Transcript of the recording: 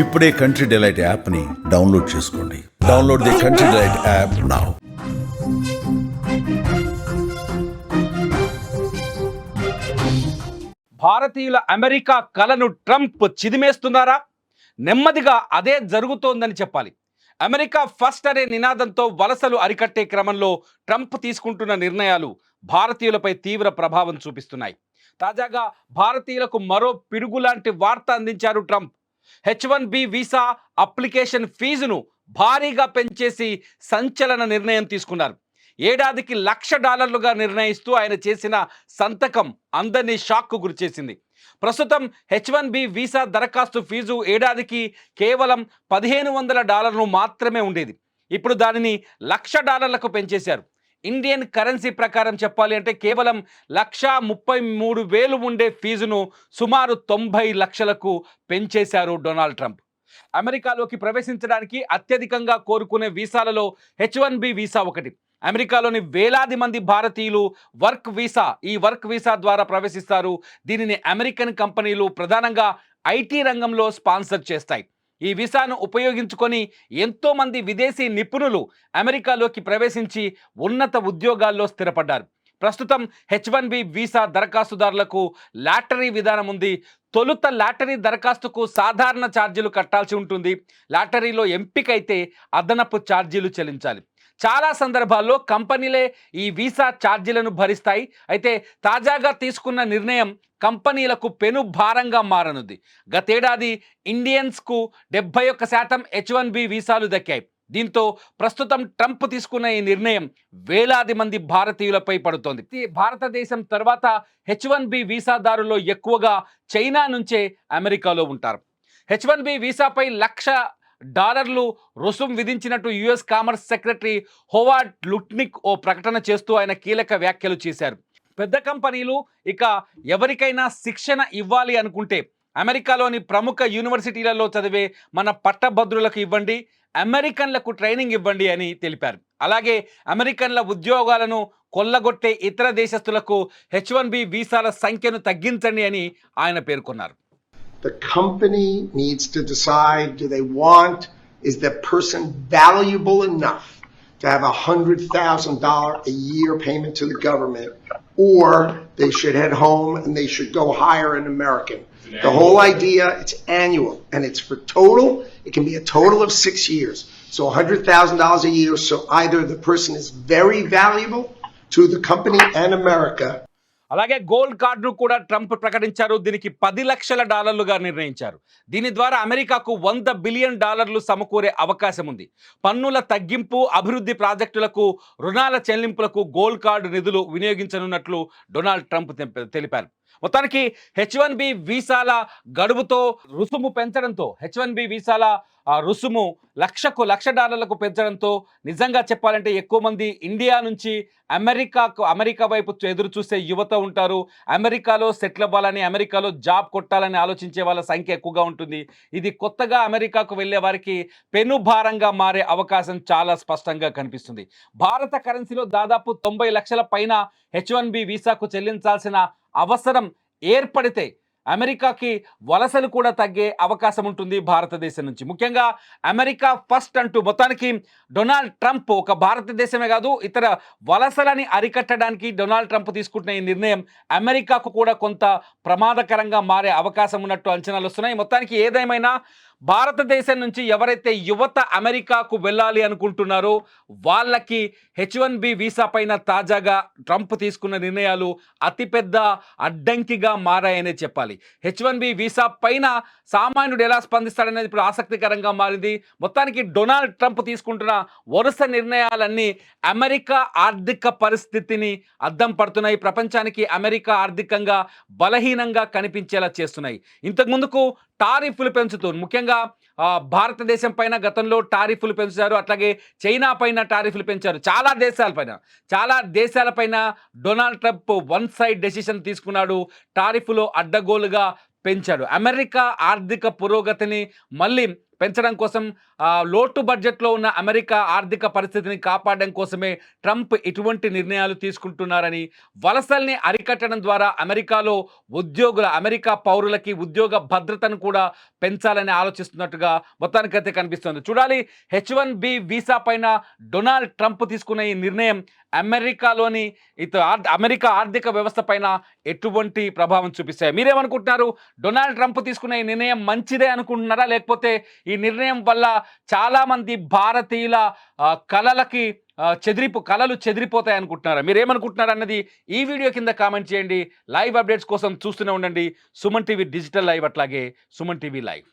ఇప్పుడే country delight యాప్ని download చేసుకోండి. Download the country delight app now భారతీయుల అమెరికా కలను ట్రంప్ చిదిమేస్తున్నారా? నెమ్మదిగా అదే జరుగుతోందని చెప్పాలి. అమెరికా ఫస్ట్ అనే నినాదంతో వలసలు అరికట్టే క్రమంలో ట్రంప్ తీసుకుంటున్న నిర్ణయాలు భారతీయులపై తీవ్ర ప్రభావం చూపిస్తున్నాయి. తాజాగా భారతీయులకు మరో పిడుగులాంటి వార్త అందించారు Trump. H one B visa application ఫీజును భారీగా పెంచేసి సంచలన నిర్ణయం తీసుకున్నారు. ఏడాదికి లక్ష డాలర్లుగా నిర్ణయిస్తూ ఆయన చేసిన సంతకం అందరినీ షాక్కు గురిచేసింది ప్రస్తుతం హెచ్ వన్ బి వీసా దరఖాస్తు ఫీజు ఏడాదికి కేవలం పదిహేను వందల డాలర్లు మాత్రమే ఉండేది. ఇప్పుడు దానిని లక్ష డాలర్లకు పెంచేశారు. ఇండియన్ కరెన్సీ ప్రకారం చెప్పాలి అంటే కేవలం లక్ష ముప్పై మూడు వేలు ఉండే ఫీజును సుమారు తొంభై లక్షలకు పెంచేశారు డొనాల్డ్ ట్రంప్. అమెరికాలోకి ప్రవేశించడానికి అత్యధికంగా కోరుకునే వీసాలలో హెచ్ వన్ బి వీసా ఒకటి. అమెరికాలోని వేలాది మంది భారతీయులు వర్క్ వీసా ఈ వర్క్ వీసా ద్వారా ప్రవేశిస్తారు. దీనిని అమెరికన్ కంపెనీలు ప్రధానంగా ఐటీ రంగంలో స్పాన్సర్ చేస్తాయి. ఈ వీసాను ఉపయోగించుకొని ఎంతోమంది విదేశీ నిపుణులు అమెరికాలోకి ప్రవేశించి ఉన్నత ఉద్యోగాల్లో స్థిరపడ్డారు. ప్రస్తుతం హెచ్ వన్ బి వీసా దరఖాస్తుదారులకు లాటరీ విధానం ఉంది. తొలుత లాటరీ దరఖాస్తుకు సాధారణ ఛార్జీలు కట్టాల్సి ఉంటుంది. లాటరీలో ఎంపికైతే అదనపు ఛార్జీలు చెల్లించాలి. చాలా సందర్భాల్లో కంపెనీలే ఈ వీసా ఛార్జీలను భరిస్తాయి. అయితే తాజాగా తీసుకున్న నిర్ణయం కంపెనీలకు పెను భారంగా మారనుంది. గతేడాది ఇండియన్స్కు డెబ్బై ఒక్క శాతం హెచ్ వన్ బి వీసాలు దక్కాయి. దీంతో ప్రస్తుతం ట్రంప్ తీసుకున్న ఈ నిర్ణయం వేలాది మంది భారతీయులపై పడుతోంది. భారతదేశం తర్వాత హెచ్ వన్ బి వీసాదారుల్లో ఎక్కువగా చైనా నుంచే అమెరికాలో ఉంటారు. హెచ్ వన్ బి వీసాపై లక్ష డాలర్లు రుసుం విధించినట్టు US commerce secretary Howard Lutnick ఓ ప్రకటన చేస్తూ ఆయన కీలక వ్యాఖ్యలు చేశారు. పెద్ద కంపెనీలు ఇక ఎవరికైనా శిక్షణ ఇవ్వాలి అనుకుంటే అమెరికాలోని ప్రముఖ యూనివర్సిటీలలో చదివే మన పట్టభద్రులకు ఇవ్వండి అమెరికన్లకు ట్రైనింగ్ ఇవ్వండి అని తెలిపారు. అలాగే అమెరికన్ల ఉద్యోగాలను కొల్లగొట్టే ఇతర దేశస్తులకు హెచ్ వన్ బి వీసాల సంఖ్యను తగ్గించండి అని ఆయన పేర్కొన్నారు. The company needs to decide do they want, is the person valuable enough to have a $100,000 a year payment to the government, or they should head home and they should go hire an American. The whole idea, it's annual and it's for total, it can be a total of six years. So a $100,000 a year, so either the person is very valuable to the company and America, అలాగే gold కార్డును కూడా Trump ప్రకటించారు. దీనికి పది లక్షల డాలర్లుగా నిర్ణయించారు. దీని ద్వారా అమెరికాకు వంద బిలియన్ డాలర్లు సమకూరే అవకాశం ఉంది. పన్నుల తగ్గింపు అభివృద్ధి ప్రాజెక్టులకు రుణాల చెల్లింపులకు గోల్డ్ కార్డు నిధులు వినియోగించనున్నట్లు డొనాల్డ్ ట్రంప్ తెంప- తెలిపారు. మొత్తానికి హెచ్ వన్ బి వీసాల గడువుతో రుసుము పెంచడంతో హెచ్ వన్ బి వీసాల రుసుము లక్షకు లక్ష డాలర్లకు పెంచడంతో నిజంగా చెప్పాలంటే ఎక్కువ మంది ఇండియా నుంచి అమెరికాకు అమెరికా వైపు ఎదురు చూసే యువత ఉంటారు. అమెరికాలో సెటిల్ అవ్వాలని అమెరికాలో జాబ్ కొట్టాలని ఆలోచించే వాళ్ళ సంఖ్య ఎక్కువగా ఉంటుంది. ఇది కొత్తగా అమెరికాకు వెళ్ళే వారికి పెనుభారంగా మారే అవకాశం చాలా స్పష్టంగా కనిపిస్తుంది. భారత కరెన్సీలో దాదాపు తొంభై లక్షల పైన హెచ్ వన్ బి వీసాకు చెల్లించాల్సిన అవసరం ఏర్పడితే అమెరికాకి వలసలు కూడా తగ్గే అవకాశం ఉంటుంది భారతదేశం నుంచి. ముఖ్యంగా అమెరికా ఫస్ట్ అంటూ మొత్తానికి డొనాల్డ్ ట్రంప్ ఒక భారతదేశమే కాదు ఇతర వలసలని అరికట్టడానికి డొనాల్డ్ ట్రంప్ తీసుకుంటున్న ఈ నిర్ణయం అమెరికాకు కూడా కొంత ప్రమాదకరంగా మారే అవకాశం ఉన్నట్టు అంచనాలు వస్తున్నాయి. మొత్తానికి ఏదేమైనా భారతదేశం నుంచి ఎవరైతే యువత అమెరికాకు వెళ్ళాలి అనుకుంటున్నారో వాళ్ళకి హెచ్ వన్ బి వీసా పైన తాజాగా ట్రంప్ తీసుకున్న నిర్ణయాలు అతిపెద్ద అడ్డంకిగా మారాయనే చెప్పాలి. హెచ్ వన్ బి వీసా పైన సామాన్యుడు ఎలా స్పందిస్తాడనేది ఇప్పుడు ఆసక్తికరంగా మారింది. మొత్తానికి డొనాల్డ్ ట్రంప్ తీసుకుంటున్న వరుస నిర్ణయాలన్నీ అమెరికా ఆర్థిక పరిస్థితిని అద్దం పడుతున్నాయి. ప్రపంచానికి అమెరికా ఆర్థికంగా బలహీనంగా కనిపించేలా చేస్తున్నాయి. ఇంతకు ముందుకు టారిఫ్లు పెంచుతూ ముఖ్యంగా భారతదేశం పైన గతంలో టారిఫ్లు పెంచారు. అట్లాగే చైనా పైన టారిఫ్లు పెంచారు. చాలా దేశాలపైన చాలా దేశాలపైన Donald Trump one side decision తీసుకున్నాడు. టారిఫ్లో అడ్డగోలుగా పెంచాడు. అమెరికా ఆర్థిక పురోగతిని మళ్ళీ పెంచడం కోసం లోటు బడ్జెట్లో ఉన్న అమెరికా ఆర్థిక పరిస్థితిని కాపాడడం కోసమే ట్రంప్ ఇటువంటి నిర్ణయాలు తీసుకుంటున్నారని వలసల్ని అరికట్టడం ద్వారా అమెరికాలో ఉద్యోగుల అమెరికా పౌరులకి ఉద్యోగ భద్రతను కూడా పెంచాలని ఆలోచిస్తున్నట్టుగా మొత్తానికైతే కనిపిస్తుంది. చూడాలి హెచ్ వన్ బి వీసా పైన డొనాల్డ్ ట్రంప్ తీసుకున్న ఈ నిర్ణయం అమెరికాలోని ఇత అమెరికా ఆర్థిక వ్యవస్థ పైన ఎటువంటి ప్రభావం చూపిస్తాయి. మీరేమనుకుంటున్నారు? డొనాల్డ్ ట్రంప్ తీసుకున్న ఈ నిర్ణయం మంచిదే అనుకుంటున్నారా? లేకపోతే ఈ నిర్ణయం వల్ల చాలామంది భారతీయుల కళలకి చెదిరిపు కళలు చెదిరిపోతాయి అనుకుంటున్నారా? మీరేమనుకుంటున్నారు అన్నది ఈ వీడియో కింద కామెంట్ చేయండి. లైవ్ అప్డేట్స్ కోసం చూస్తూనే ఉండండి. సుమన్ టీవీ డిజిటల్ లైవ్ అట్లాగే సుమన్ టీవీ లైవ్.